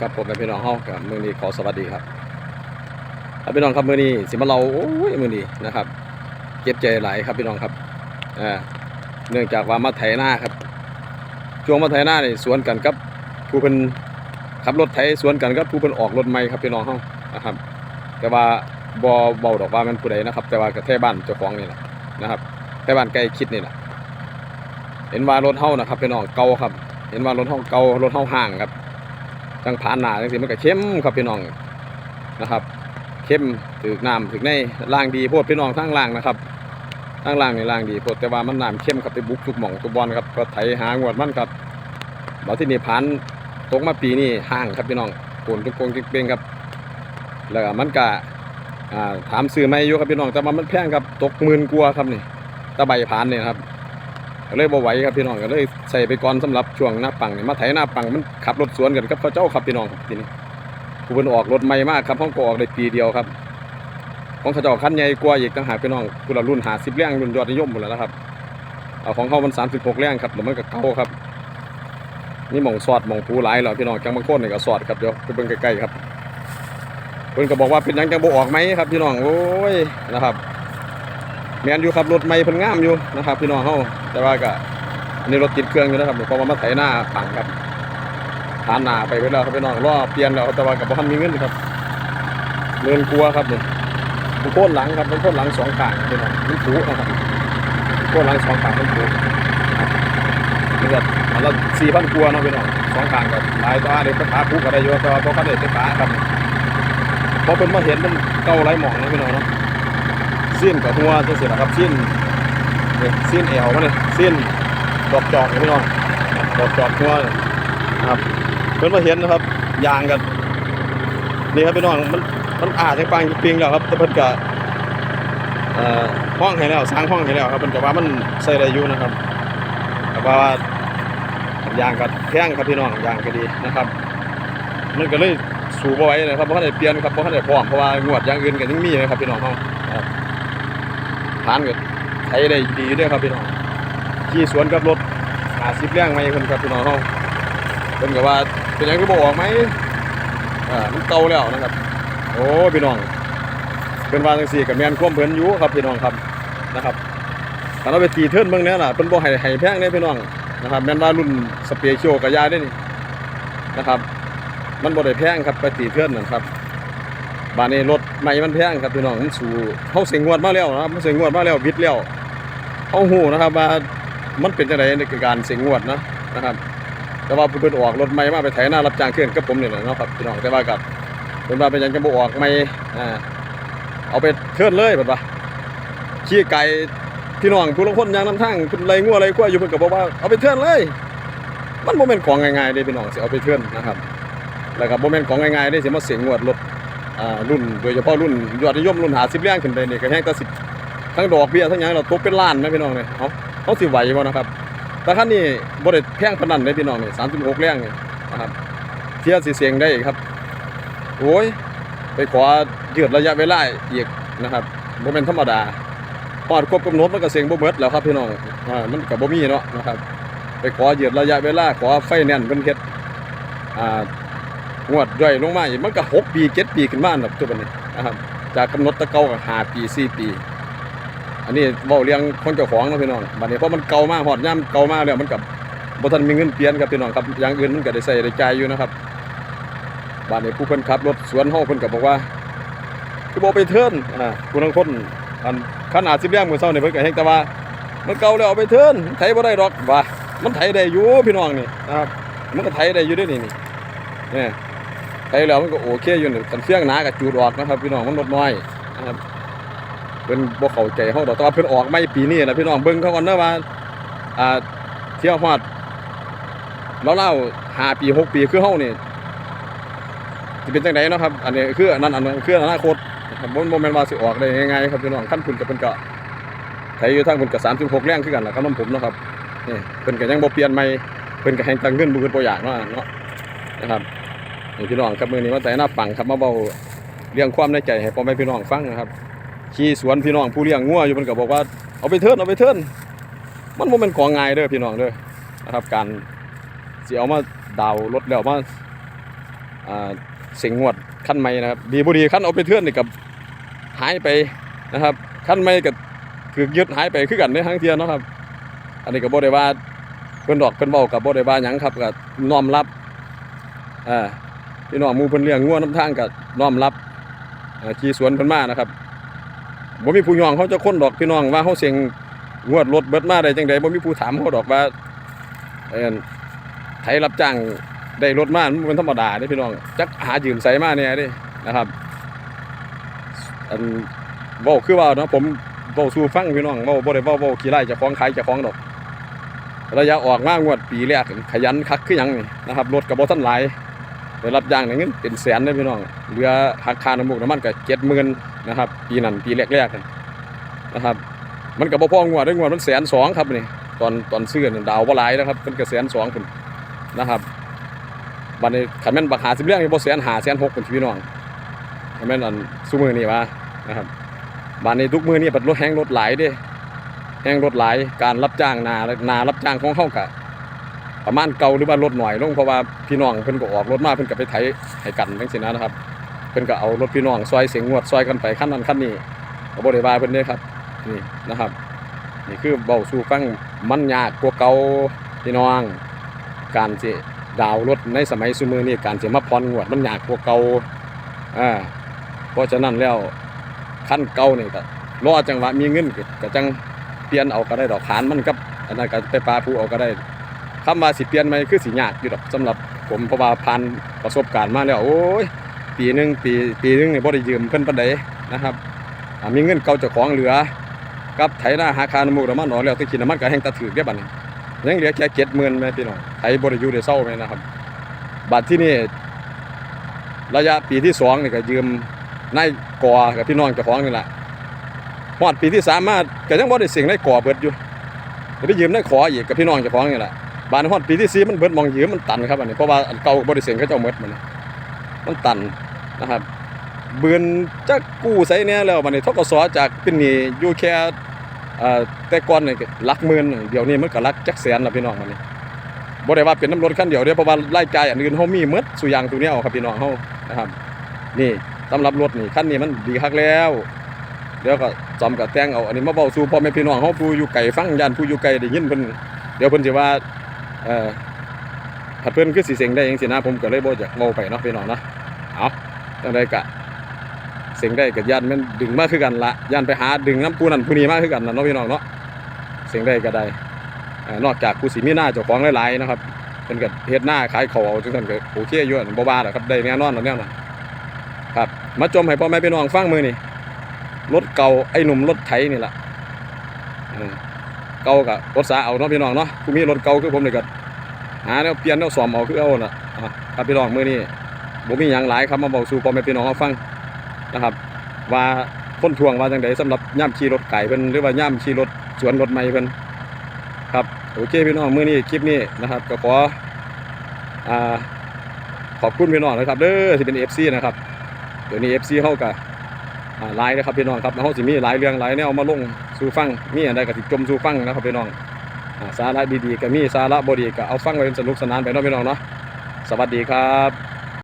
ครับผมเป็นพี่น้องเฮาครับมือนี้ขอสวัสดีครับครับพี่น้องครับมือนี้สิมาเราโอ้ยมือนี้นะครับ เจ็บใจหลายครับพี่น้องครับอ่าเนื่องจากว่ามาไถนาครับ ช่วงมาไถนานี่สวนกันกับผู้เป็นขับรถไถสวนกันกับผู้เป็นออกรถใหม่ครับพี่น้องเฮานะครับ แต่ว่าบ่เบาดอกว่ามันผู้ใดนะครับ แต่ว่ากระแทบ้านเจ้าของนี่แหละนะครับแทบ้านใกล้คิดนี่แหละเห็นว่ารถเฮานะครับพี่น้องเก่าครับ เห็นว่ารถเฮาเก่ารถเฮาห่างครับ จังผ่านหนาจังสิมันก็เข้มครับพี่น้องนะครับ เข้มถึกน้ำถึกในล่างดีโพดพี่น้องทั้งล่างนะครับทั้งล่างในล่างดีโพดแต่ว่ามันน้ำเข้มครับไปบุกทุกหม่องทุกบอลครับก็ไถหางวดมันครับบาที่นี่ผ่านตกมาปีนี้ห่างครับพี่น้องโกนทุกโกงจิกเป้งครับ แล้วมันก็ถามซื้อไม่อยู่ครับพี่น้องแต่ว่ามันแพงครับตกหมื่นกว่าครับนี่ตะใบผ่านเนี่ยครับ ก็เลยบ่ไหวครับพี่น้องก็เลยใส่ไปก่อนสำหรับช่วงหน้าปังนี่มาไถหน้าปังมันขับรถสวนกันกับพระเจ้าครับพี่น้องกับทีนี้ผู้เป็นออกรถใหม่มากครับห้องก็ออกได้ปีเดียวครับ ของเขาเจ้าคันใหญ่กว่าอีกต่างหากพี่น้องคุณละรุ่นหาสิบแรงรุ่นยอดนิยมหมดแล้วนะครับเอาของเขามันสามสิบหกแรงครับแล้วมันก็เก่าครับ นี่หมองสอดหมองปูหลายแล้วพี่น้องจังบางคนนี่ก็สอดครับเดี๋ยวไปเบิ่งใกล้ๆครับเพิ่นก็บอกว่าเป็นยังจังบ่ออกไหมครับพี่น้องโอ้ยนะครับแมนอยู่ครับรถไม่เพิ่นงามอยู่นะครับ พี่น้องเฮา แต่ว่าก็อันนี้รถติดเครื่องอยู่นะครับเพราะว่ามาไถหน้าปังครับผ่านหนาไปไปแล้วครับพี่น้องรอเปลี่ยนแล้วแต่ว่าก็บ่ทันมีเงินครับเงินกลัวครับนี่มันโค่นหลังครับมันโค่นหลังสองขางพี่น้องมันผูนะครับโค่นหลังสองขางมันผูครับนี่ก็อันละสี่พันกลัวเนาะพี่น้องสองขางกับลายตัวเด็กไปขาผูก็ได้อยู่แต่ว่าพอเขาได้ไปขาครับพอเพิ่นมาเห็นมันเก่าไรหมองนะพี่น้องเนาะสิ้นกับหัวจังซี่นะครับสิ้น นี่สิ้นเอวมันนี่สิ้นดอกจอกพี่น้องดอกจอกหัวนี่นะครับเพิ่อนมาเห็นนะครับยางกันนี่ครับพี่น้องมันมันอาจจะปังปิงแล้วครับแต่เพิ่นก็เอ่อห้องให้แล้วสร้างห้องให้แล้วครับเพิ่นก็ว่ามันใส่ได้อยู่นะครับแต่ว่ายางก็แข็งครับพี่น้องยางก็ดีนะครับ มันก็เลยสูบเอาไว้นะครับเพราะได้เปลี่ยนครับเพราะได้พร้อมเพราะว่างวดยางอื่นก็ยังมีนะครับพี่น้องเฮาทานก็ ใช้ได้ดีด้วยครับพี่น้องขี่สวนกับรถหาสิบแรงไหมคนครับพี่น้องเขาเพิ่นก็ว่าเป็นยังก็บอกไหมอ่ามันเก่าแล้วนะครับ โอ้พี่น้องเป็นว่าจังซี่กับแมนความเพิ่นอยู่ครับพี่น้องครับนะครับถ้าเราไปตีเทิร์นเบิ่งนี่ยล่ะเพิ่นบ่ให้ให้แพงเด้พี่น้องนะครับแมนว่ารุ่นสเปเชียลกับยาได้นี่นะครับ มันบ่ได้แพงครับไปตีเทิร์นนั่นครับบานนี้รถใหม่มันแพงครับพี่น้องมันสู่เขาเสียงงวดมาแล้วนะครับมันเสียงงวดมาแล้ววิดแล้ว เขาหูนะครับว่ามันเป็นจังไดในการเสียงงวดนะนะครับ แต่ว่าเพิ่นออกรถใหม่มาไปไถหน้ารับจ้างเคลื่อนกับผมเนี่แหละเนะครับพี่น้องแต่ว่ากับเพิ่นว่าเป็นยังจะบออกใหม่เอาไปเคลื่อนเลยเพิ่นว่าขี่ไก่พี่น้องผู้ลางคนยางน้ำทางเพิ่นไรงัวไรกล้วยอยู่เพิ่นก็บอกว่าเอาไปเคลื่อนเลย มันบ่แม่นของง่ายๆเด้พี่น้องสิเอาไปเคลื่อนนะครับ แล้วก็บ่แม่นของง่ายๆเด้สิมาเสียงงวดรถรุ่นโดยเฉพาะรุ่นยอดนิยมรุ่นหาสิบเลี้ยงขึ้นไปนี่ก็แห้งแต่สิบ ทั้งดอกเบี้ยทั้งหยังเราตกเป็นล้านนะพี่น้องเนี่ยเขาเขาสิไหวบ่นะครับแต่คันนี้บ่ได้แพงปานนั้นเลยพี่น้องนี่สามสิบหกเลี้ยงนี่นะครับเที่ยสิเสียงได้ครับ โอ้ยไปขอยืดระยะเวลาอีกนะครับบ่เป็นธรรมดาพอดครบกำหนดมันก็เสียงบ่เบิดแล้วครับพี่น้องอ่ามันก็บ่มีเนาะนะครับ ไปขอยืดระยะเวลาขอไฟแนนซ์เพิ่นเฮ็ดอ่างวดย่อยลงมาอีกมันก็หกปีเจ็ดปีขึ้นมาอันดับตัวบันนี้นะครับจากกำหนดตะเกาก็ห้าปีสี่ปี อันนี้เว้าเรียงคนเจ้าของนะพี่น้องบัดนี้เพราะมันเก่ามากหอดย่ำเก่ามากแล้วมันกับบ่ทันมีเงินเปลี่ยนครับพี่น้องครับอย่างอื่นมันก็ได้ใส่ได้จ่ายอยู่นะครับบัดนี้ผู้เพิ่นขับรถสวนเฮาเพิ่นก็บอกว่าคือบ่ไปเทิร์นอ่าผู้ลางคนอันขนาดสิบเลี้ยงมื้อเช้านี่เพิ่นก็เฮ็ดแต่ว่า มันเก่าแล้วเอาไปเทิร์นไถบ่ได้ดอกว่ามันไถได้อยู่พี่น้องนี่นะครับมันก็ไถได้อยู่เด้อนี่นี่เนี่ยไปแล้วมันก็โอเคอยู่นี่กันเสียงหนากับจูดออกนะครับพี่น้องมันลดน้อยนะครับเพิ่นบ่เข้าใจเฮาดอกแต่ว่าเพิ่นออกไม่ปีนี้นะพี่น้องเบิ่งเขาก่อนเด้อว่าอ่าเที่ยวฮอดเราเล่าห้าปีหกปีคือเฮานี่สิเป็นจังไดเนาะครับ อันนี้คืออันนั้นอันนั้นคืออนาคตครับบ่บ่แม่นว่าสิออกได้ง่ายๆครับพี่น้องขั้นคุณกับเพิ่นก็ไทยอยู่ทางเพิ่นก็36แรงคือกันล่ะครับน้ำผมเนาะครับนี่เพิ่นก็ยังบ่เปลี่ยนใหม่เพิ่นก็แฮงตังเงินบ่เพิ่นบ่อยากเนาะเนาะนะครับนี่พี่น้องครับมือนี้มาแต่หน้าปังครับมาเบาเรื่องความในใจให้พ่อแม่พี่น้องฟังนะครับ ขี่สวนพี่น้องผู้เลี้ยงงัวอยู่มันก็บอกว่าเอาไปเทิร์นเอาไปเทิร์นมันบ่แม่นของง่ายเด้อพี่น้องเด้อนะครับการสิเอามาดาวรถแล้วมาอ่าเสียงงวดขั้นใหม่นะครับดีบุดีขั้นเอาไปเทื่อนนี่กับหายไปนะครับขั้นใหม่กับคือยึดหายไปคือกันในทั้งเทียเนะครับ อันนี้ก็บ่ได้ว่าเพิ่นดอกเพิ่นเว้ากับโบได้ว่าหยังครับก็น้อมรับอ่าพี่น้องมูเพิ่นเลี้ยงงัวน้ำทางก็น้อมรับขี่สวนเพิ่นมานะครับ บ่มีผู้ยองเขาจะค้นดอกพี่น้องว่าเขาเสียงงวดรถเบิดมาได้จังไดบ่มีผู้ถามเขาดอกว่าเอิ่นไถรับจ้างได้รถมามันเป็นธรรมดาเด้พี่น้องจักหายืมใส่มาเนี่ยเด้นะครับอันเว้าคือว่าเนาะผมเว้าสู่ฟังพี่น้องเว้าบ่ได้เว้าเว้าขี้ไล่เจ้าของขายเจ้าของดอกระยะออกมางวดปีแรกขยันคักคือหยังนี่นะครับรถกับบ่ทันหลาย ได้รับจ้างได้เงินเป็นแสนเลยพี่น้องเหลือหักคาน้ำมูกน้ำมันก็70,000นนะครับปีนั้นปีแรกๆนะครับ มันก็บ่พองวดได้งวดมันแสนสองครับนี่ตอนตอนซื้อนั่นดาวบ่หลายนะครับมันก็แสนสองพุ่นนะครับบัดนี้คันแม่นบักหาสิบเรื่องนี่บ่แสนหาแสนหกพุ่นพี่น้องคันแม่นอันซุมื้อนี้ว่านะครับบัดนี้ทุกมือนี้บัดรถแฮงรถหลายเด้แห้งรถหลายการรับจ้างนานารับจ้างของเข้ากะ ประมาณเก่าหรือว่าลดหน่อยลงเพราะว่าพี่น้องเพิ่นก็ออกรถมาเพิ่นก็ไปไถให้กันจังซี่นะครับเพิ่นก็เอารถพี่น้องซอยเสียงงวดซอยกันไปคันนั้นคันนี้ก็บ่ได้ว่าเพิ่นเด้ครับนี่นะครับนี่คือเบาสู่ฟังมันยากกว่าเก่าพี่น้อง การสิดาวรถในสมัยซุมือนี้การสิมาผ่อนงวดมันยากกว่าเก่าอ่าเพราะฉะนั้นแล้วคันเก่านี่ก็รอจังหวะมีเงินก็ก็จังเปลี่ยนเอาก็ได้ดอกขานมันกับอันนั้นก็ไปปลาผู้เอาก็ได้ คำว่าสิเปลี่ยนไหมคือสิยากอยู่ดอกสำหรับผมเพราะว่าผ่านประสบการณ์มาแล้วโอ้ยปีหนึ่งปีปีหนึ่งนี่บ่ได้ยืมเพิ่นปานใดนะครับมีเงินเก่าเจ้าของเหลือ กับไถนาหาคานมูกน้ำมันออแล้วตะกินน้ำมันก็แห้งตะถือได้บัดนี้ยังเหลือแค่70,000แม่พี่น้องไถบ่ได้อยู่ได้เศร้าแม่นะครับบัดที่นี่ระยะปีที่สองนี่ก็ยืมนายกอกับพี่น้องเจ้าของนี่แหละฮอดปีที่สามมาก็ยังบ่ได้เสียงได้ก่อเบิดอยู่ก็ไปยืมได้ขออีกกับพี่น้องเจ้าของนี่แหละ บานฮอดปีที่สี่มันเบิดมองยืมมันตันครับอันนี้เพราะว่าอันเก่าบ่ได้เสียงเขาเจ้าหมดมันมันตันนะครับ เบือนจักกู้ใส่เนี่ยแล้วบัดนี้ทกสจากเป็นหนี้อยู่แค่แต่ก่อนนี่ก็หลักหมื่นเดี๋ยวนี้มันก็ลักจักแสนล้วพี่น้องมันนี่บ่ได้ว่าเป็นน้ำรถคันเดียวเด้อเพราะว่ารายจ่ายอันอื่นเฮามีหมดสุยางตัวเนี้ยครับพี่น้องเฮานะครับ นี่สำหรับรถนี่คันนี้มันดีคักแล้วเดี๋ยวก็จอมกับแตงเอาอันนี้มาเบาสู่พ่อแม่พี่น้องเฮาผู้อยู่ไกลฟังย่านผู้อยู่ไกลได้ยินเพิ่นเดี๋ยวเพิ่นสิว่า เออถ้าเพิ่นคือสิเสียงได้จังซี่นะผมก็เลยบ่อยากเว้าไปเนาะพี่น้องเนาะเอาจังไดก็เสียงได้ก็ย่านม่นดึงมากคือกันละย่านไปหาดึงน้ำผู้นั้นผู้นี้มากคือกันน่ะเนาะพี่น้องเนาะเสียงได้ก็ได้นอกจากผู้สิมีหน้าเจ้าของหลายๆนะครับเพิ่นก็เฮ็ดหน้าขายของเอาจังซั่นก็โอเคอยู่อันบ่ว่าดอกครับได้แน่นอนแล้วแนวนั้นครับมาจมให้พ่อแม่พี่น้องฟังมือนี้รถเก่าไอ้หนุ่มรถไถนี่แหละอืม เก่ากับรถสาเอาเนาะพี่น้องเนาะกูมีรถเก่าคือผมนี่ก็หาแนวเปลี่ยนแนวซ่อมเอาคือเอาน่ะครับพี่น้องมื้อนี้บ่มีหยังหลายครับมาบอกสู่พ่อแม่พี่น้องเฮาฟังนะครับ ว่าคนทวงว่าจังไดสำหรับย่ามขี่รถไก่เพิ่นหรือว่าย่ามขี่รถสวนรถใหม่เพิ่นครับโอเคพี่น้องมื้อนี้คลิปนี้นะครับก็ขออ่าขอบคุณพี่น้องนะครับเด้อที่เป็น FC นะครับเดี๋ยวนี้ FC เฮาก็อ่า หลายนะครับพี่น้องครับแล้วเขาสิมีหลายเรื่องหลายแนวมาลงสู่ฟังมีอะไรก็สิจมสู่ฟังนะครับพี่น้องสาระดีๆก็มีสาระบดีก็เอาฟังไว้สนุกสนานไปน้องพี่น้องเนาะสวัสดีครับ